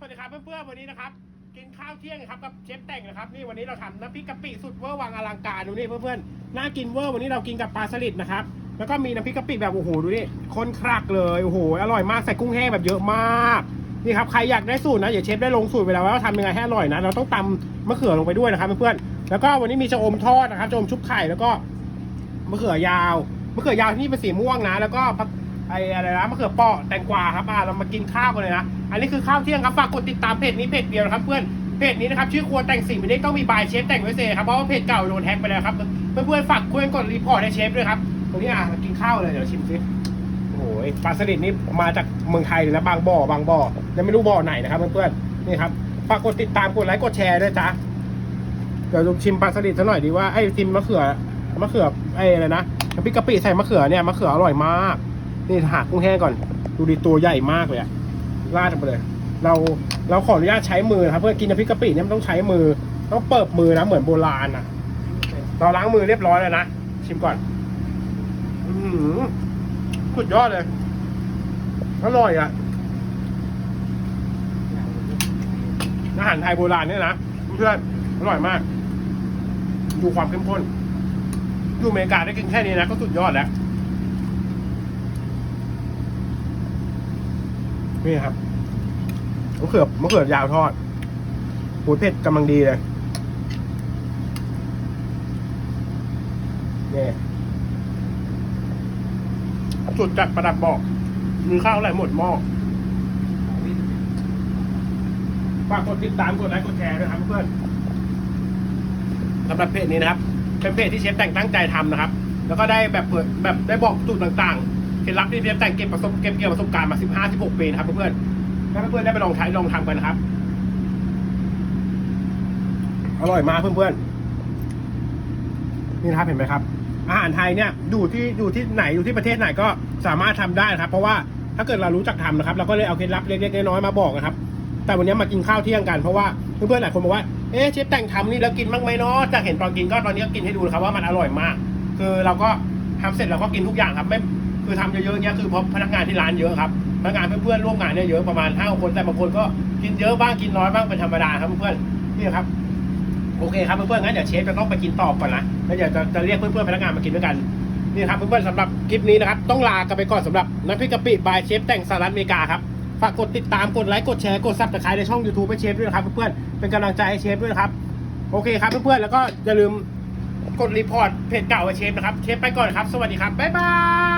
สวัสดีครับเพื่อนๆวันนี้นะครับ กินข้าวเที่ยงครับกับเชฟแต่งนะครับนี่วันนี้เราทำน้ำพริกกะปิสุดเวอร์วังอลังการดูนี่เพื่อนๆน่ากินเวอร์วันนี้เรากินกับปลาสลิดนะครับแล้วก็มีน้ำพริกกะปิแบบโอ้โหดูนี่ข้นครักเลยโอ้โหอร่อยมากใส่กุ้งแห้งแบบเยอะมากนี่ครับใครอยากได้สูตรนะเดี๋ยวเชฟได้ลงสูตรไปแล้วว่าทำยังไงให้อร่อยนะเราต้องตำมะเขือลงไปด้วยนะครับเพื่อนๆแล้วก็วันนี้มีชะอมทอดนะครับชะอมชุบไข่แล้วก็มะเขือยาวมะเขือยาวที่นี่เป็นสีม่วงนะ แล้วก็ ไออะไรนะมะเขือเปาะแตงกวาครับอ่าเรามากินข้าวกันเลยนะ อันนี้คือข้าวเที่ยงครับฝากกดติดตามเพจนี้เพจเดียวนะครับเพื่อนเพจนี้นะครับชื่อครัวแต่งสิ่งไม่ได้ต้องมีบายเชฟแต่งไว้เซครับเพราะว่าเพจเก่าโดนแฮ็กไปแล้วครับเพื่อนๆฝากคุยกดรีพอร์ตให้เชฟด้วยครับตรงนี้อะมากินข้าวเลยเดี๋ยวชิมซิโอ้ยปลาสลิดนี่มาจากเมืองไทยเลยนะบางบ่อบางบ่อยังไม่รู้บ่อไหนนะครับเพื่อนๆนี่ครับฝากกดติดตามกดไลค์กดแชร์ด้วยจ้าเดี๋ยวลองชิมปลาสลิดซะหน่อยดีว่าไอ้ชิมมะเขือมะเขือไอ้อะไรนะน้ำพริกกะปิใส่มะเขือเนี่ยมะเขืออร่อยมาก นี่หากุ้งแห้งก่อน ดูดีตัวใหญ่มากเลยอะราดลงไปเลย เราเราขออนุญาตใช้มือนะครับ เพื่อกินน้ำพริกกะปิเนี่ยมันต้องใช้มือ ต้องเปิดมือนะเหมือนโบราณอะเราล้างมือเรียบร้อยแล้วนะ ชิมก่อน อือหือสุดยอดเลย อร่อยอะอาหารไทยโบราณเนี่ยนะเพื่อนอร่อยมาก ดูความเข้มข้น อยู่อเมริกาได้กินแค่นี้นะก็สุดยอดแล้ว นี่ครับมะเขือมะเขือยาวทอดหูเผ็ดกำลังดีเลยนี่จุดจัดประดับบอกมีข้าวอะไรหมดหม้อฝากกดติดตามกดไลค์กดแชร์ด้วยครับเพื่อนสำหรับเพจนี้นะครับ เป็นเพจที่เชฟแต่งตั้งใจทำนะครับ แล้วก็ได้แบบเปิดแบบได้บอกสูตรต่างๆ ล็ดลับที่เชฟแต่งเก็บประสบเก็บเกี่ยวประสบการณ์มา15 16ปีนะครับเพื่อนๆถ้าเพื่อนๆได้ไปลองใช้ลองทำกันนะครับ อร่อยมากเพื่อนๆนี่นะครับเห็นไหมครับ อาหารไทยเนี่ยอยู่ที่อยู่ที่ไหนอยู่ที่ประเทศไหนก็สามารถทำได้นะครับ เพราะว่าถ้าเกิดเรารู้จักทำนะครับเราก็เลยเอาเคล็ดลับเล็กๆน้อยๆมาบอกนะครับ แต่วันนี้มากินข้าวเที่ยงกันเพราะว่าเพื่อนๆหลายคนบอกว่าเอ๊ะเชฟแต่งทำนี่แล้วกินบ้างไหมเนาะจากเห็นตอนกินก็ตอนนี้ก็กินให้ดูนะครับว่ามันอร่อยมาก คือเราก็ทำเสร็จเราก็กินทุกอย่างครับไม่ คือทำเยอะๆเนี้ยคือเพราะพนักงานที่ร้านเยอะครับพนักงานเพื่อนๆร่วมงานเนี่ยเยอะประมาณห้าคนแต่บางคนก็กินเยอะบ้างกินน้อยบ้างเป็นธรรมดาครับเพื่อนๆนี่ครับโอเคครับเพื่อนๆงั้นเดี๋ยวเชฟจะต้องไปกินต่อก่อนนะแล้วเดี๋ยวจะจะเรียกเพื่อนๆพนักงานมากินด้วยกันนี่ครับเพื่อนๆสำหรับคลิปนี้นะครับต้องลากันไปก่อนสำหรับน้ำพริกกะปิบายเชฟแต่งสหรัฐอเมริกาครับฝากกดติดตามกดไลค์กดแชร์กดซับสไครต์ในช่อง YouTube ให้เชฟด้วยนะครับเพื่อนๆเป็นกำลังใจให้เชฟด้วยนะครับโอเคครับเพื่อนๆแล้วก็อย่าลืมกดรีพอร์ตเพจเก่าให้เชฟนะครับเชฟไปก่อนครับ สวัสดีครับบ๊ายบาย